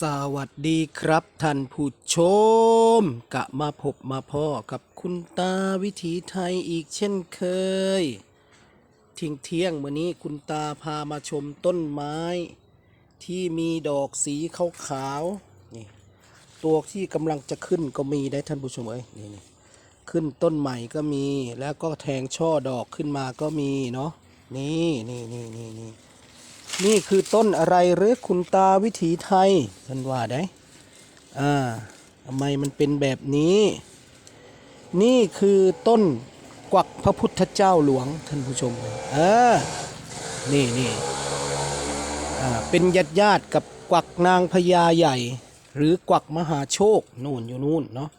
สวัสดีครับท่านผู้ชม กะมาพบมาพ่อกับคุณตาวิถีไทยอีกเช่นเคยที่ยงเที่ยงๆมื่อนี้คุณตาพามาชมต้นไม้ ที่มีดอกสีขาวๆนี่ตัวที่กำลังจะขึ้นก็มีได้ท่านผู้ชมเอ้ยนี่นขึ้นต้นใหม่ก็มีแล้วก็แทงช่อดอกขึ้นมาก็มีเนาะนี่นี่นี่นี่นี่ นี่คือต้นอะไรหรือคุณตาวิถีไทยท่านว่าได้อ่าทำไมมันเป็นแบบนี้ นี่คือต้นกวักพระพุทธเจ้าหลวงท่านผู้ชมเออนี่นี่อ่าเป็นญาติญาติกับกวักนางพญาใหญ่ หรือกวักมหาโชคนู่นอยู่นู่นเนาะ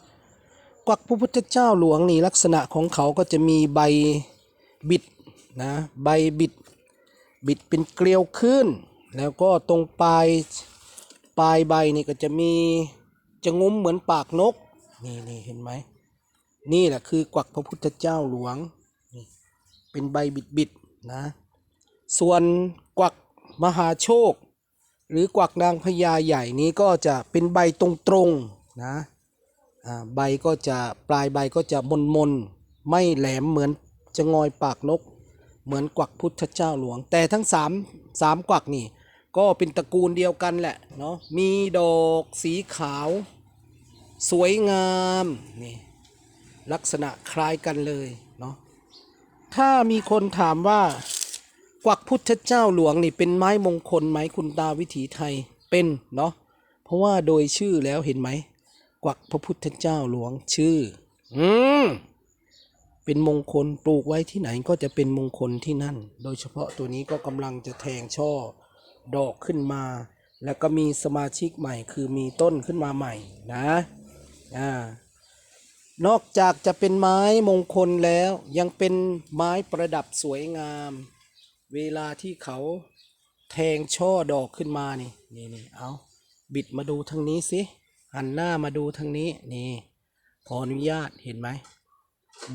กวักพระพุทธเจ้าหลวงนี่ลักษณะของเขาก็จะมีใบบิดนะใบบิด บิดเป็นเกลียวขึ้น แล้วก็ตรงปลายปลายใบนี่ก็จะมีจะงุ้มเหมือนปากนก นี่นี่เห็นไหม นี่แหละคือกวักพระพุทธเจ้าหลวง เป็นใบบิดบิดๆนะ ส่วนกวักมหาโชค หรือกวักนางพญาใหญ่นี้ก็จะเป็นใบตรงๆนะใบก็จะปลายใบก็จะมนมนๆไม่แหลมเหมือนจะงอยปากนก เหมือนกวักพุทธเจ้าหลวง แต่ทั้งสามสามกวักนี่ ก็เป็นตระกูลเดียวกันแหละเนาะมีดอกสีขาว สวยงามนี่ลักษณะคล้ายกันเลยเนาะถ้ามีคนถามว่ากวักพุทธเจ้าหลวงนี่เป็นไม้มงคลไหมคุณตาวิถีไทยเป็นเนาะเพราะว่าโดยชื่อแล้วเห็นไหมกวักพระพุทธเจ้าหลวงชื่อ อืม เป็นมงคลปลูกไว้ที่ไหนก็จะเป็นมงคลที่นั่น โดยเฉพาะตัวนี้ก็กำลังจะแทงช่อดอกขึ้นมา แล้วก็มีสมาชิกใหม่ คือมีต้นขึ้นมาใหม่นะอ่านอกจากจะเป็นไม้มงคลแล้วยังเป็นไม้ประดับสวยงาม เวลาที่เขาแทงช่อดอกขึ้นมานี่นี่นี่เอาบิดมาดูทางนี้สิหันหน้ามาดูทางนี้นี่ขออนุญาตเห็นไหม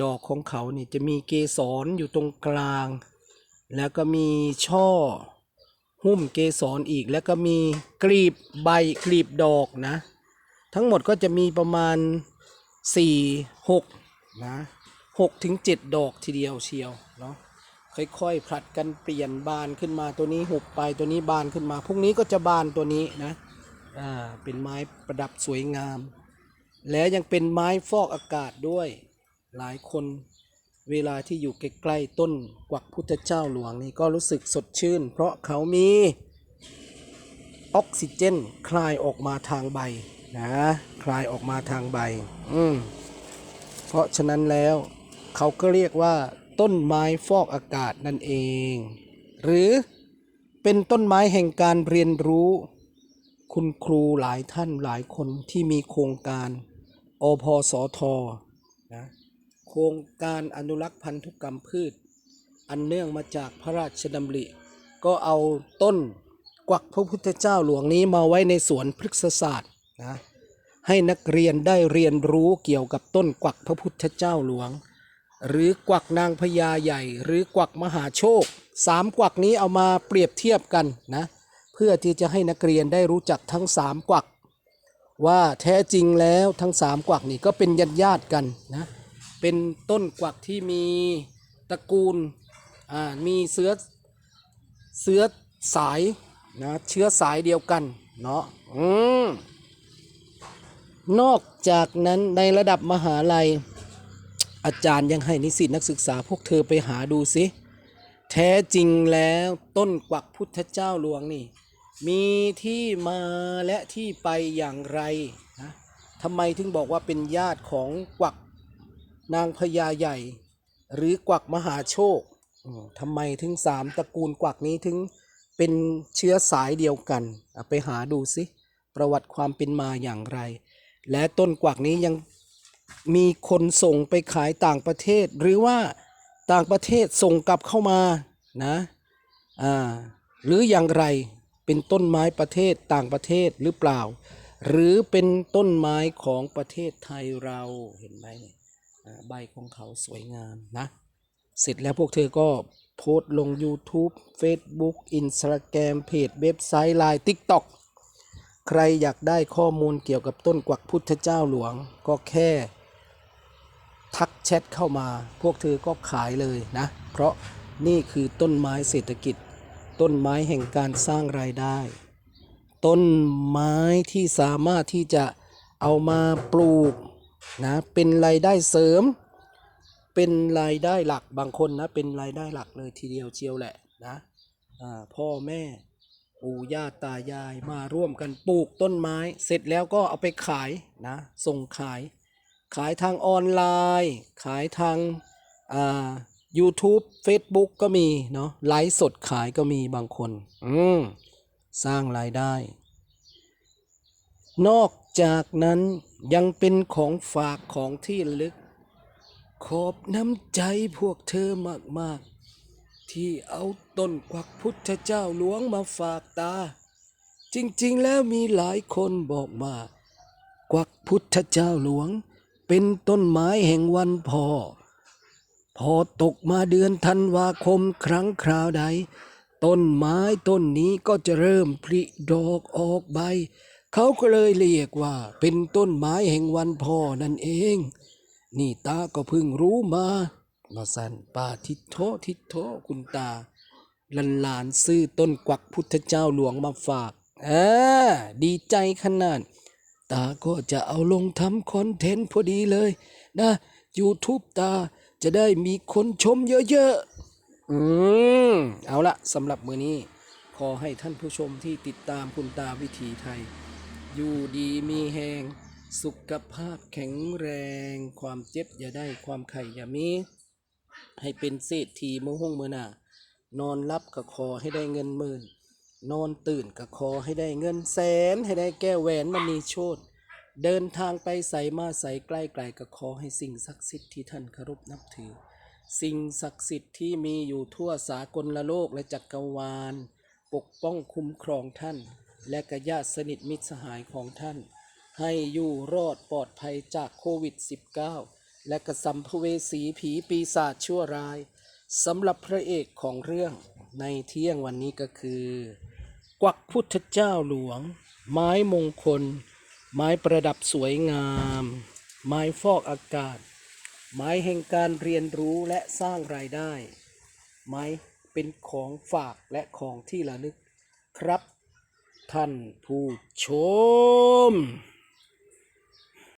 ดอกของเขานี่จะมีเกสรอยู่ตรงกลาง แล้วก็มีช่อ หุ้มเกสรอีก แล้วก็มีกลีบใบกลีบดอกนะ ทั้งหมดก็จะมีประมาณ 4 6นะ6ถึง7ดอกทีเดียวเชียวเนาะค่อยๆผลัดกันเปลี่ยนบานขึ้นมาตัวนี้หุบไปตัวนี้บานขึ้นมาพรุ่งนี้ก็จะบานตัวนี้นะอ่าเป็นไม้ประดับสวยงาม และยังเป็นไม้ฟอกอากาศด้วย หลายคนเวลาที่อยู่ใกล้ๆต้นกวักพุทธเจ้าหลวงนี่ก็รู้สึกสดชื่น เพราะเขามีออกซิเจนคลายออกมาทางใบนะคลายออกมาทางใบอืมเพราะฉะนั้นแล้วเขาก็เรียกว่าต้นไม้ฟอกอากาศนั่นเอง หรือเป็นต้นไม้แห่งการเรียนรู้ คุณครูหลายท่านหลายคนที่มีโครงการอพสทนะ โครงการอนุรักษ์พันธุกรรมพืช อันเนื่องมาจากพระราชดำริ ก็เอาต้นกวักพระพุทธเจ้าหลวงนี้มาไว้ในสวนพฤกษศาสตร์นะให้นักเรียนได้เรียนรู้เกี่ยวกับต้นกวักพระพุทธเจ้าหลวง หรือกวักนางพญาใหญ่ หรือกวักมหาโชคสามกวักนี้เอามาเปรียบเทียบกันนะเพื่อที่จะให้นักเรียนได้รู้จักทั้งสามกวักว่าแท้จริงแล้วทั้งสามกวักนี่ก็เป็นญาติญาติกันนะ เป็นต้นกวักที่มีตระกูลอ่ามีเสื้อเสื้อสายนะเชื้อสายเดียวกันเนาะอืมนอกจากนั้นในระดับมหาลัย อาจารย์ยังให้นิสิตนักศึกษาพวกเธอไปหาดูสิแท้จริงแล้วต้นกวักพุทธเจ้าหลวงนี่ มีที่มาและที่ไปอย่างไรนะทำไมถึงบอกว่าเป็นญาติของกวัก นางพญาใหญ่ หรือกวักมหาโชคทำไมถึงสามตระกูลกวักนี้ถึงเป็นเชื้อสายเดียวกันไปหาดูสิประวัติความเป็นมาอย่างไร และต้นกวักนี้ยังมีคนส่งไปขายต่างประเทศ หรือว่าต่างประเทศส่งกลับเข้ามานะอ่าหรืออย่างไรเป็นต้นไม้ประเทศต่างประเทศหรือเปล่า หรือเป็นต้นไม้ของประเทศไทยเราเห็นไหมเนี่ย ใบของเขาสวยงามนะ เสร็จแล้วพวกเธอก็โพสต์ลง YouTube Facebook Instagram เพจเว็บไซต์ Line TikTok ใครอยากได้ข้อมูลเกี่ยวกับต้นกวักพุทธเจ้าหลวง ก็แค่ ทักแชทเข้ามา พวกเธอก็ขายเลยนะ เพราะนี่คือต้นไม้เศรษฐกิจ ต้นไม้แห่งการสร้างรายได้ ต้นไม้ที่สามารถที่จะเอามาปลูก นะเป็นรายได้เสริม เป็นรายได้หลักบางคนนะเป็นรายได้หลักเลยทีเดียวเชียวแหละนะพ่อแม่ปู่ย่าตายายมาร่วมกันปลูกต้นไม้ เสร็จแล้วก็เอาไปขายนะส่งขาย ขายทางออนไลน์ ขายทางอ่า YouTube Facebook ก็มีเนาะไลฟ์สดขายก็มีบางคน อืมสร้างรายได้ นอกจากนั้น ยังเป็นของฝากของที่ลึก ขอบน้ำใจพวกเธอมาก ๆ ที่เอาต้นกวักพุทธเจ้าหลวงมาฝากตา จริง ๆ แล้วมีหลายคนบอกมากวักพุทธเจ้าหลวง เป็นต้นไม้แห่งวันพอ พอตกมาเดือนธันวาคมครั้งคราวใด ต้นไม้ต้นนี้ก็จะเริ่มผลิดอกออกใบ เขาก็เลยเรียกว่าเป็นต้นไม้แห่งวันพ่อนั่นเอง นี่ตาก็เพิ่งรู้มามาสั่นป้าทิศโททิศโทคุณตาหลานหลานซื้อต้นกวักพุทธเจ้าหลวงมาฝากอ่าดีใจขนาด ตาก็จะเอาลงทำคอนเทนต์พอดีเลยนะ YouTube ตาจะได้มีคนชมเยอะๆ อืม เอาละสำหรับมือนี้ ขอให้ท่านผู้ชมที่ติดตามคุณตาวิถีไทย อยู่ดีมีแหงสุขภาพแข็งแรง ความเจ็บอย่าได้ความไข่อย่ามี ให้เป็นเศรษฐีมือห้องมือหน้านอนรับก็ขอให้ได้เงินหมื่น นอนตื่นก็ขอให้ได้เงินแสน ให้ได้แก้วแหวนมณีโชตเดินทางไปใส่มาใส่ใกล้ไกลก็ขอให้สิ่งศักดิ์สิทธิ์ที่ท่านเคารพนับถือ สิ่งศักดิ์สิทธิ์ที่มีอยู่ทั่วสากลละโลกและจักรวาล ปกป้องคุ้มครองท่าน และกญาติสนิทมิตรสหายของท่าน ให้อยู่รอดปลอดภัยจากโควิด -19 และกระสัมภเวสีผีปีศาจชั่วร้ายสำหรับพระเอกของเรื่องในเที่ยงวันนี้ก็คือ กวักพุทธเจ้าหลวง ไม้มงคล ไม้ประดับสวยงาม ไม้ฟอกอากาศ ไม้แห่งการเรียนรู้และสร้างรายได้ ไม้เป็นของฝากและของที่ระลึก ครับ ท่านผู้ชม